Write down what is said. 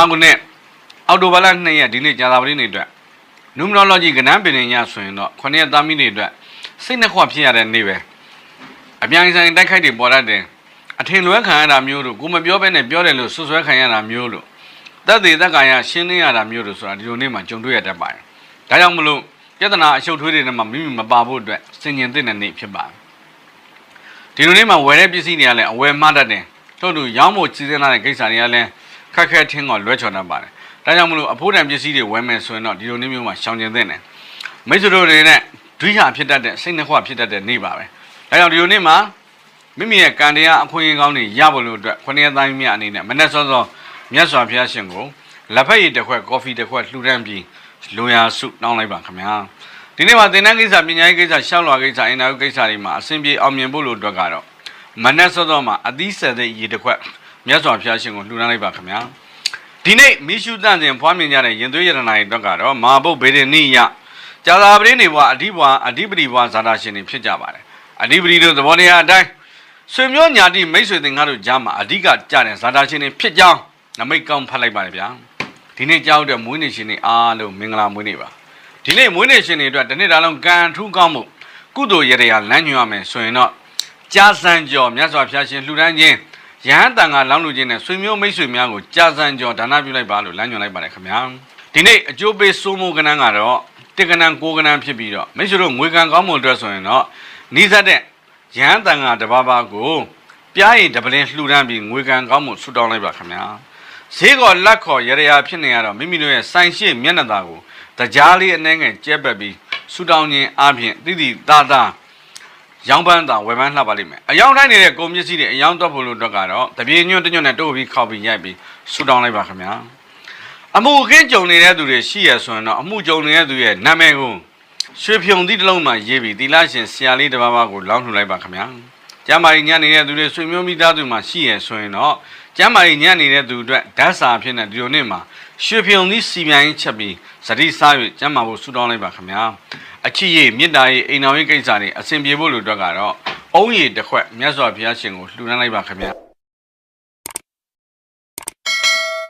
အခုနဲ့အော်တိုဘာလ2ရက်ဒီနေ့ကြာသပတေးနေ့အတွက် numerology ကဏ္ဍပင်ညဆိုရင်တော့9ရက်သားမိနစ်အတွက်စိတ်နှခွဖြစ်ရတဲ့နေ့ပဲအပြိုင်ဆိုင်တိုက်ခိုက်တွေပေါ်တတ်တယ်အထင်လွဲခံရတာမျိုးတို့ကိုမပြောဘဲနဲ့ပြောတယ်လို့ဆွဆွဲခံရတာမျိုးလို့သက်သေသက်ကာယရှင်းလင်းရတာမျိုးတို့ဆိုတာဒီလိုနေ့မှကြုံတွေ့ရတတ်ပါတယ်ဒါကြောင့်မလို့ပြဿနာအရှုပ်ထွေးတွေနဲ့မှမိမိမပါဖို့အတွက်စင်ញင်တဲ့နေ့ဖြစ်ပါတယ် ဒီလိုနေ့မှဝယ်တဲ့ပစ္စည်းတွေကလည်းအဝယ်မှားတတ်တယ်တို့တို့ရောင်းဖို့စီစဉ်လာတဲ့ကိစ္စတွေကလည်းခက်ခဲထင်းကလွဲချော်တတ်ပါတယ်ဒါကြောင့်မလို့အဖို့တန်ပစ္စည်းတွေဝယ်မယ်ဆိုရင်တော့ဒီလိုနေ့မျိုးမှရှောင်ကျင်သင့်တယ်မိတ်ဆွေတို့တွေနဲ့ဒွိဟာဖြစ်တတ်တဲ့စိတ်နှခွဖြစ်တတ်တဲ့နေ့ပါပဲဒါကြောင့်ဒီလိုနေ့မှာမိမိရဲ့ကံတရားအခွင့်အရေးကောင်းတွေရဖို့လို့အတွက်ခொနည်းတိုင်းမြတ်အနေနဲ့မနေ့စောစောမြတ်စွာဘုရားရှင်ကိုလက်ဖက်ရည်တစ်ခွက်ကော်ဖီတစ်ခွက်လှူဒန်းပြီးလူရာစုတောင်းလိုက်ပါခင်ဗျာ ဒီနေ့မှာသင်တန်းကိစ္စပညာရေးကိစ္စရှောက်လွှာကိစ္စအင်တာဗျူးကိစ္စတွေမှာအဆင်ပြေအောင်မြင်ဖို့လို့အတွက်ကတော့မနေ့စောစောမှာအသီးဆယ်တဲ့ရည်တစ်ခွက်မြတ်စွာဘုရားရှင်ကိုလှူဒန်းလိုက်ပါခင်ဗျာဒီနေ့မိရှုတန့်စဉ်ဖွားမြင်ကြတဲ့ရင်သွေးရတနာတွေအတွက်ကတော့မဟာဘုတ်ဗေဒနိယကြာသာပရင်းတွေဘွားအဓိဘွားအဓိပတိဘွားဇာတာရှင်တွေဖြစ်ကြပါတယ်အဓိပတိတို့သဘောတရားအတိုင်းဆွေမျိုးညာတိမိတ်ဆွေတင်ကားတို့ကြားမှာအဓိကကြတဲ့ဇာတာရှင်တွေဖြစ်ကြောင်းနမိတ်ကောင်းဖတ်လိုက်ပါတယ်ဗျာဒီနေ့ကြောက်တဲ့မွေးနေ့ရှင်တွေအားလုံးမင်္ဂလာမွေးနေ့ပါ ဒီနေ့မွေးနေ့ရှင်တွေအတွက်တစ်နေ့တာလုံးကံထူးကောင်းမှုကုသိုလ်ရတရားလမ်းညွှန်ရမယ်ဆိုရင်တော့ကြာစံကျော်မြတ်စွာဘုရားရှင်လှူဒန်းခြင်းယဟန်တန်ကလောင်းလူခြင်းနဲ့ဆွေမျိုးမိတ်ဆွေများကိုကြာစံကျော်ဒါနပြုလိုက်ပါလို့လမ်းညွှန်လိုက်ပါတယ်ခင်ဗျာဒီနေ့အကျိုးပေးစိုးမိုးကဏ္ဍကတော့တစ်ကဏ္ဍကိုးကဏ္ဍဖြစ်ပြီးတော့မိတ်ဆွေတို့ငွေကံကောင်းမှုအတွက်ဆိုရင်တော့နီးစပ်တဲ့ရဟန်းတန်ဃာတစ်ပါးပါးကိုပြားရင်တပလင်းလှူဒန်းပြီးငွေကံကောင်းမှုဆုတောင်းလိုက်ပါခင်ဗျာဈေးကောလက်ခေါ်ရရဖြစ်နေရတော့မိမိတို့ရဲ့စိုင်ရှိမျက်နှာသာကို တကြားလေးအနှဲငယ်ကျဲပက်ပြီးဆုတောင်းခြင်းအပြင်တိတိသားသားရောင်းပန်းတာဝယ်ပန်းလှပ်ပါလိမ့်မယ်အယောင်တိုင်းနေတဲ့ကုန်ပစ္စည်းတွေအယောင်တော့ဖို့လို့အတွက်ကတော့တပြေညွန့်တညွန့်နဲ့တိုးပြီးခောက်ပြီးရိုက်ပြီးဆုတောင်းလိုက်ပါခင်ဗျာအမှုအခင်းကြုံနေတဲ့သူတွေရှိရဆိုရင်တော့အမှုကြုံနေတဲ့သူရဲ့နာမည်ကိုရွှေဖြုံသီးတစ်လုံးမှရေးပြီးသီလရှင်ဆရာလေးတစ်ပါးပါးကိုလောင်းလှူလိုက်ပါခင်ဗျာ။ကျမ်းမာရေးညံ့နေတဲ့သူတွေဆွေမျိုးမိသားစုမှာရှိရဆိုရင်တော့ကျမ်းမာရေးညံ့နေတဲ့သူအတွက်ဓာတ်စာအဖြစ်နဲ့ဒီလိုနေ့မှာ ရွှေဖြုံသီးစီမြိုင်းချက်ပြီးစတိစား၍ကျမ်းမာဖို့ဆုတောင်းလိုက်ပါခင်ဗျာ။အချစ်ရေးမေတ္တာရေးအိမ်တော်ရေးကိစ္စတွေအစဉ်ပြေဖို့လို့အတွက်ကတော့အုံးရည်တစ်ခွက်မြတ်စွာဘုရားရှင်ကိုလှူဒန်းလိုက်ပါခင်ဗျာ။